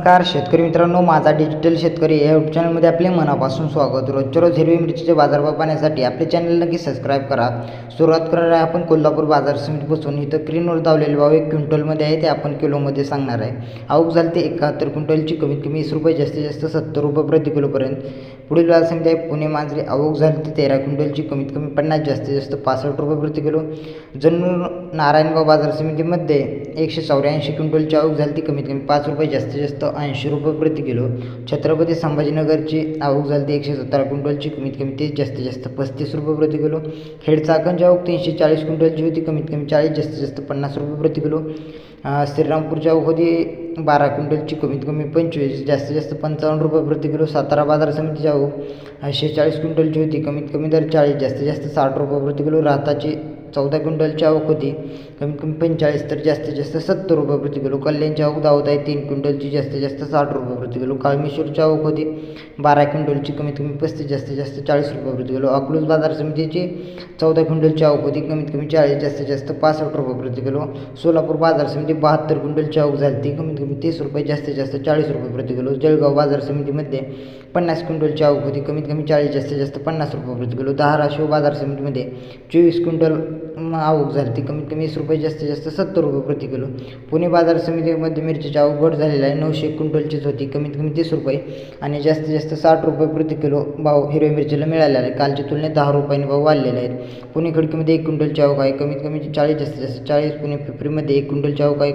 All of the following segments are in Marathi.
नमस्कार शेतकरी मित्रांनो माझा डिजिटल शेतकरी या यूट्यूब चॅनलमध्ये आपले मनापासून स्वागत. रोजच्या रोज हिरवी मिरचीचे बाजारभाव पाहण्यासाठी आपले चॅनल नक्की सबस्क्राईब करा. सुरुवात करणार आहे आपण कोल्हापूर बाजार समितीपासून इथं क्रीनवर धावलेले भाव एक क्विंटलमध्ये आहे ते आपण किलोमध्ये सांगणार आहे. आवक झाली ते एकाहत्तर क्विंटलची. कमीत कमी वीस रुपये जास्तीत जास्त सत्तर रुपये प्रति किलोपर्यंत. पुढील बाजार समिती आहे पुणे मांजरी. आवक झाली ते तेरा क्विंटलची. कमीत कमी पन्नास जास्तीत जास्त पासष्ट रुपये प्रति किलो. जन्नूर नारायणगाव बाजार समितीमध्ये एकशे चौऱ्याऐंशी क्विंटलची आवक झाली ती कमीत कमी पाच रुपये जास्तीत जास्त ऐंशी रुपये प्रति किलो. छत्रपती संभाजीनगरची आवक झाली ती एकशे सतरा क्विंटलची. कमीत कमी ते जास्तीत जास्त पस्तीस रुपये प्रति किलो. खेड चाकणची आवक तीनशे चाळीस क्विंटलची होती. कमीत कमी चाळीस जास्तीत जास्त पन्नास रुपये प्रति किलो. श्रीरामपूरची आवक होती बारा क्विंटलची. कमीत कमी पंचवीस जास्तीत जास्त पंचावन्न रुपये प्रति किलो. सातारा बाजार समितीची आवक शेहेचाळीस क्विंटलची होती. कमीत कमी दर चाळीस जास्तीत जास्त साठ रुपये प्रति किलो. राहताची चौदा क्विंटलची आवक होती. कमीत कमी पंचेचाळीस तर जास्तीत जास्त सत्तर रुपये प्रति किलो. कल्याणची आवक दावत आहे तीन क्विंटलची जास्तीत जास्त साठ रुपये प्रति किलो. काळमेश्वरची आवक होती बारा क्विंटलची कमीत कमी पस्तीस जास्तीत जास्त चाळीस रुपये प्रति किलो. अकलूज बाजार समितीची चौदा क्विंटलची आवक होती कमीत कमी चाळीस जास्तीत जास्त पासष्ट रुपये प्रति किलो. सोलापूर बाजार समिती बहात्तर क्विंटलची आवक झाली ती कमीत कमी तीस रुपये जास्तीत जास्त चाळीस रुपये प्रति किलो. जळगाव बाजार समितीमध्ये पन्नास क्विंटलची आवक होती कमीत कमी चाळीस जास्तीत जास्त पन्नास रुपये प्रति किलो. धाराशिव बाजार समितीमध्ये चोवीस क्विंटल आवक झाली. ती कमीत कमी वीस रुपये जास्तीत जास्त सत्तर रुपये प्रति किलो. पुणे बाजार समितीमध्ये मिरचीची आवक घट झालेली आहे. नऊशे क्विंटलचीच होती. कमीत कमी तीस रुपये आणि जास्तीत जास्त साठ रुपये प्रति किलो भाव हिरव्या मिरचीला मिळालेला आहे कालच्या तुलनेत दहा रुपयांनी भाव वाढलेले आहेत. पुणे खडकीमध्ये एक क्विंटलची आवक आहे. कमीत कमी चाळीस जास्तीत जास्त चाळीस. पुणे पिपरीमध्ये एक क्विंटलची आवक आहे.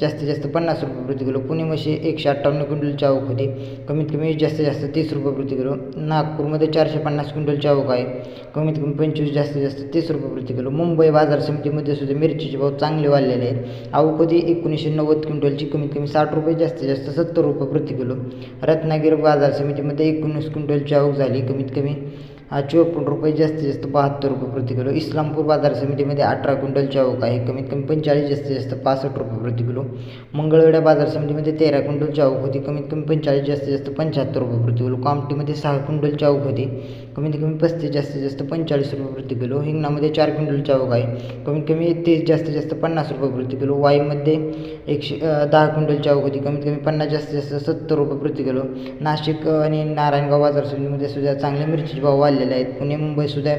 जास्तीत जास्त पन्नास रुपये प्रति किलो. पुणे म्हशी एकशे अठ्ठावन्न क्विंटलची आवक होती. कमीत कमी जास्तीत जास्त तीस रुपये प्रति किलो. नागपूरमध्ये चारशे पन्नास क्विंटलची आवक आहे. कमीत कमी पंचवीस जास्तीत जास्त तीस रुपये प्रति किलो. मुंबई बाजार समितीमध्ये सुद्धा मिरचीचे भाव चांगले वाढलेले आहेत. आवक होती एकोणीसशे नव्वद क्विंटलची. कमीत कमी साठ रुपये जास्तीत जास्त सत्तर रुपये प्रति किलो. रत्नागिरी बाजार समितीमध्ये एकोणीस क्विंटलची आवक झाली. कमीत कमी चोपन्न रुपये जास्तीत जास्त बहात्तर रुपये प्रति किलो. इस्लामपूर बाजार समितीमध्ये अठरा क्विंटल आवक आहे. कमीत कमी पंचेचाळीस जास्तीत जास्त पासष्ट रुपये प्रति किलो. मंगळवेढा बाजार समितीमध्ये तेरा क्विंटल आवक होती. कमीत कमी पंचेचाळीस जास्तीत जास्त पंच्याहत्तर रुपये प्रति किलो. कामटीमध्ये सहा क्विंटल आवक होती. कमीत कमी पस्तीस जास्तीत जास्त पंचेचाळीस रुपये प्रति किलो. हिंगणामध्ये चार क्विंटलची आवक आहे कमीत कमी तीस जास्तीत जास्त पन्नास रुपये प्रति किलो. वाईमध्ये एकशे दहा क्विंटलची आवक होती कमीत कमी पन्नास जास्तीत जास्त सत्तर रुपये प्रति किलो. नाशिक आणि नारायणगाव बाजार समितीमध्ये सुद्धा चांगले मिरचीचे भाव वाढलेले आहेत. पुणे मुंबईसुद्धा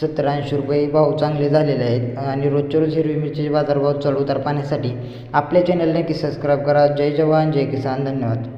सत्तर ऐंशी रुपये भाव चांगले झालेले आहेत. आणि रोजच्या रोज हिरवी मिरचीचे बाजारभाव चढ उतार पाहण्यासाठी. आपल्या चॅनल नक्की सबस्क्राईब करा. जय जवान जय किसान. धन्यवाद.